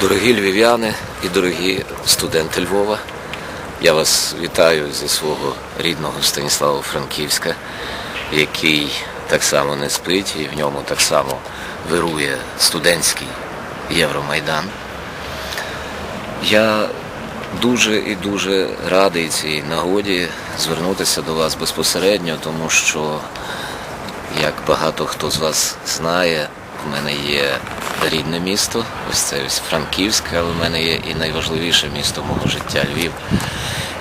Дорогі львів'яни і дорогі студенти Львова, я вас вітаю зі свого рідного Станіслава Франківська, який так само не спить і в ньому так само вирує студентський Євромайдан. Я дуже і дуже радий цій нагоді звернутися до вас безпосередньо, тому що, як багато хто з вас знає, в мене є рідне місто, ось це ось Франківськ, але в мене є і найважливіше місто мого життя Львів.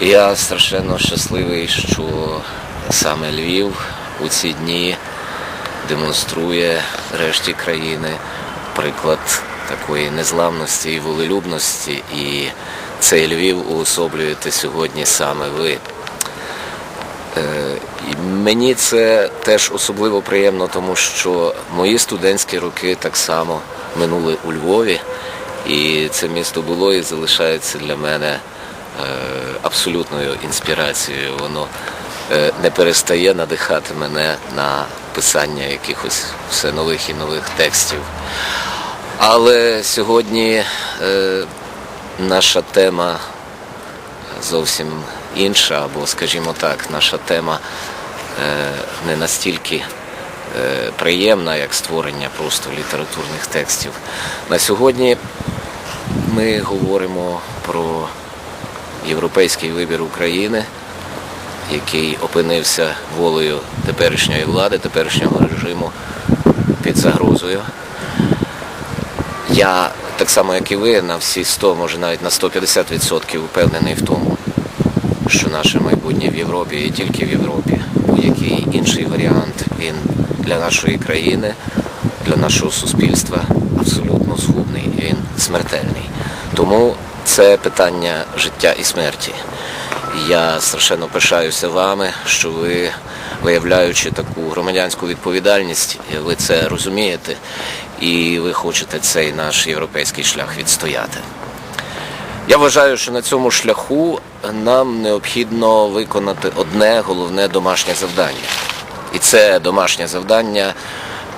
І я страшенно щасливий, що саме Львів у ці дні демонструє решті країни приклад такої незламності і волелюбності. І цей Львів уособлюєте сьогодні саме ви. Е, і Мені це теж особливо приємно, тому що мої студентські роки так само минули у Львові, і це місто було і залишається для мене е, абсолютною інспірацією. Воно е, не перестає надихати мене на писання якихось все нових і нових текстів. Але сьогодні наша тема зовсім інша, або, скажімо так, наша тема е, не настільки е, приємна, як створення просто літературних текстів. На сьогодні ми говоримо про європейський вибір України, який опинився волею теперішньої влади, теперішнього режиму під загрозою. Я так само, як і ви, на всі 100, може навіть на 150% впевнений в тому, що наше майбутнє в Європі і тільки в Європі. Будь-який інший варіант він для нашої країни, для нашого суспільства абсолютно згубний, він смертельний. Тому це питання життя і смерті. Я страшенно пишаюся вами, що ви, виявляючи таку громадянську відповідальність, ви це розумієте, і ви хочете цей наш європейський шлях відстояти. Я вважаю, що на цьому шляху нам необхідно виконати одне головне домашнє завдання. І це домашнє завдання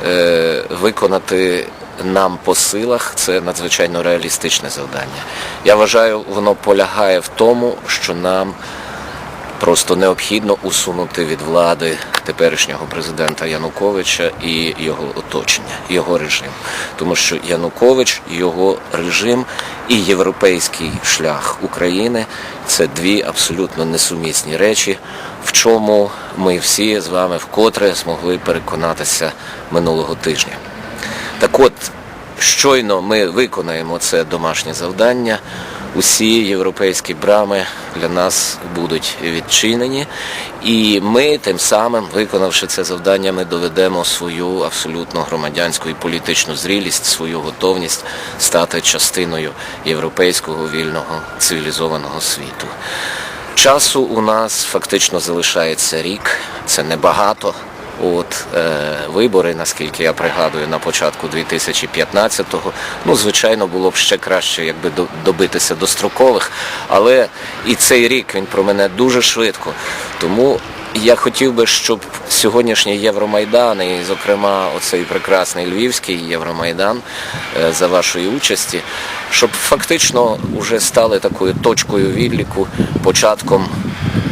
е, виконати нам по силах, це надзвичайно реалістичне завдання. Я вважаю, воно полягає в тому, що нам просто необхідно усунути від влади теперішнього президента Януковича і його оточення, його режим. Тому що Янукович, його режим і європейський шлях України це дві абсолютно несумісні речі, в чому ми всі з вами вкотре змогли переконатися минулого тижня. Так от, щойно ми виконаємо це домашнє завдання, усі європейські брами для нас будуть відчинені, і ми тим самим, виконавши це завдання, ми доведемо свою абсолютно громадянську і політичну зрілість, свою готовність стати частиною європейського вільного цивілізованого світу. Часу у нас фактично залишається рік, це небагато. От е, вибори, наскільки я пригадую, на початку 2015-го, ну звичайно, було б ще краще, якби добитися дострокових, але і цей рік він про мене дуже швидко. Тому я хотів би, щоб сьогоднішній Євромайдан, і, зокрема, оцей прекрасний Львівський Євромайдан е, за вашої участі, щоб фактично вже стали такою точкою відліку, початком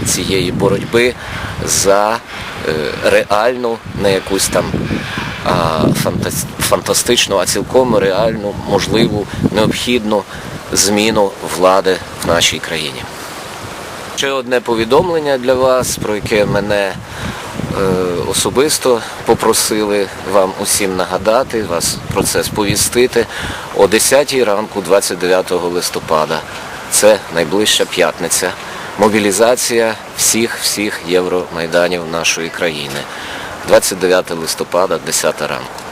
цієї боротьби за реальну, не якусь там а, фантастичну, а цілком реальну, можливу, необхідну зміну влади в нашій країні. Ще одне повідомлення для вас, про яке мене е, особисто попросили вам усім нагадати, вас про це сповістити о 10 ранку 29 листопада. Це найближча п'ятниця. Мобілізація всіх всіх євромайданів нашої країни. 29 листопада, 10 ранку.